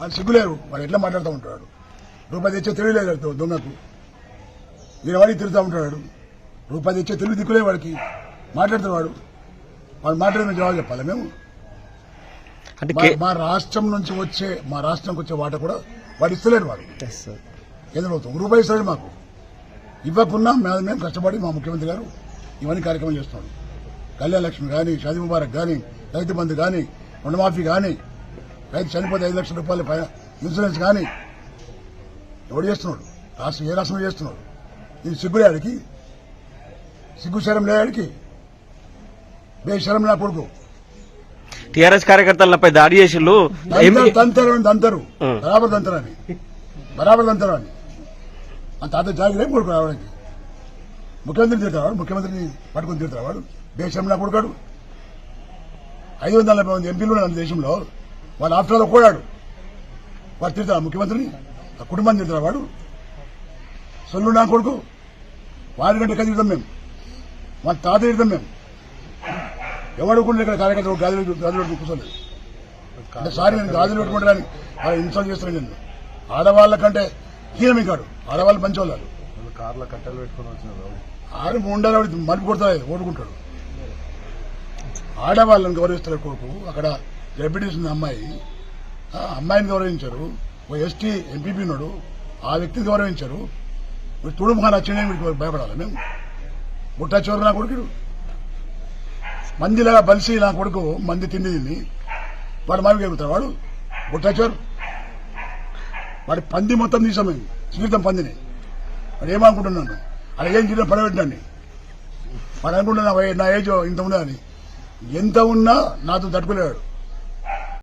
వాళ్ళు సిగ్గులేరు. వాడు ఎట్లా మాట్లాడుతూ ఉంటాడు రూపాయి తెచ్చే తెలియలేదు దొంగకు. వీరు వాడికి తిరుగుతూ ఉంటాడు? రూపాయి తెచ్చే తెలివి దిక్కులే వాడికి మాట్లాడుతాడు వాడు. వాడు మాట్లాడిన జవాబు చెప్పాలి మేము? అంటే మా- రాష్ట్రం నుంచి వచ్చే మా రాష్ట్రంకి వచ్చే వాట కూడా వాడు ఇస్తలేడు వాడు. కేంద్ర ప్రభుత్వం ఒక రూపాయి ఇస్తలేడు మాకు. ఇవ్వకున్నా మేము మేము కష్టపడి మా ముఖ్యమంత్రి గారు ఇవన్నీ కార్యక్రమం చేస్తున్నాడు కళ్యాణ లక్ష్మి కానీ షాదీ ముబారక్ కానీ రైతు బంధు కానీ రుణమాఫీ కానీ రైతు చనిపోతే ఐదు లక్షల రూపాయల పైన ఇన్సూరెన్స్ కానీ ఎవడు చేస్తున్నాడు? రాష్ట్రం ఏ రాష్ట్రం చేస్తున్నాడు? ఇది సిగ్గులేడికి సిగ్గు శరం లేడికి బేశరం నా కొడుకు. టీఆర్ఎస్ కార్యకర్తలపై దాడి చేసిళ్ళు. ఏం- దంతరు. బరాబర్ దంతరు అని బరాబర్ దంతరు అని ఆ తాత జాగిరే కొడుకు రావడానికి ముఖ్యమంత్రి తిడతాడు ముఖ్యమంత్రిని పట్టుకుని వాడు. దేశం నా కొడుకాడు ఐదు వందల నలభై మంది ఎంపీలు ఉన్నారు దేశంలో. వాడు ఆఫ్టర్ ఆల్ కూడాడు వాడు తిడతాడు ముఖ్యమంత్రిని ఆ కుటుంబాన్ని తిడతాడు వాడు? సొల్లు నా కొడుకు. వాడి కంటే కదిలిద్దాం మేము. మా తాత తిడతాం మేము. ఎవడు కూడా ఇక్కడ కార్యకర్తలు గాజులు గాజులు కూర్చోలేదు. సారీ నేను గాజులు పెట్టుకుంటానని అలా ఇన్సల్ట్ చేస్తున్నాను నేను ఆడవాళ్ళ కంటే హీనం కాడు. ఆడవాళ్ళు మంచివాళ్ళు వాళ్ళు కార్లో కట్టెలు పెట్టుకొని వచ్చిన రౌడీ ఆరు ఉండాలి ఆవిడ మలుపు కొడతాడు ఓడుకుంటాడు. ఆడవాళ్ళని గౌరవిస్తారు కొడుకు. అక్కడ డెప్యూటీస్ అమ్మాయి అమ్మాయిని గౌరవించారు ఓ ఎస్టీ ఎంపీపీ ఉన్నాడు ఆ వ్యక్తిని గౌరవించారు. మీరు తుడు మహాన్ వచ్చిండే మీకు భయపడాలి మేము? బుట్టా చోరు నా కొడుకుడు. మందిలాగా బలిసి నా కొడుకు మంది తిండి తిని వాడు మావి ఎగుతాడు వాడు బుట్టా చోరు. వాడి పంది మొత్తం తీసాం మేము జీవితం పందిని. వాడు ఏమనుకుంటున్నాను అలా ఏం జీవితం పడబెట్టండి వాడు అనుకుంటున్నా నా ఏజ్ ఇంత ఉన్నదని. ఎంత ఉన్నా నాతో తట్టుకోలేడు.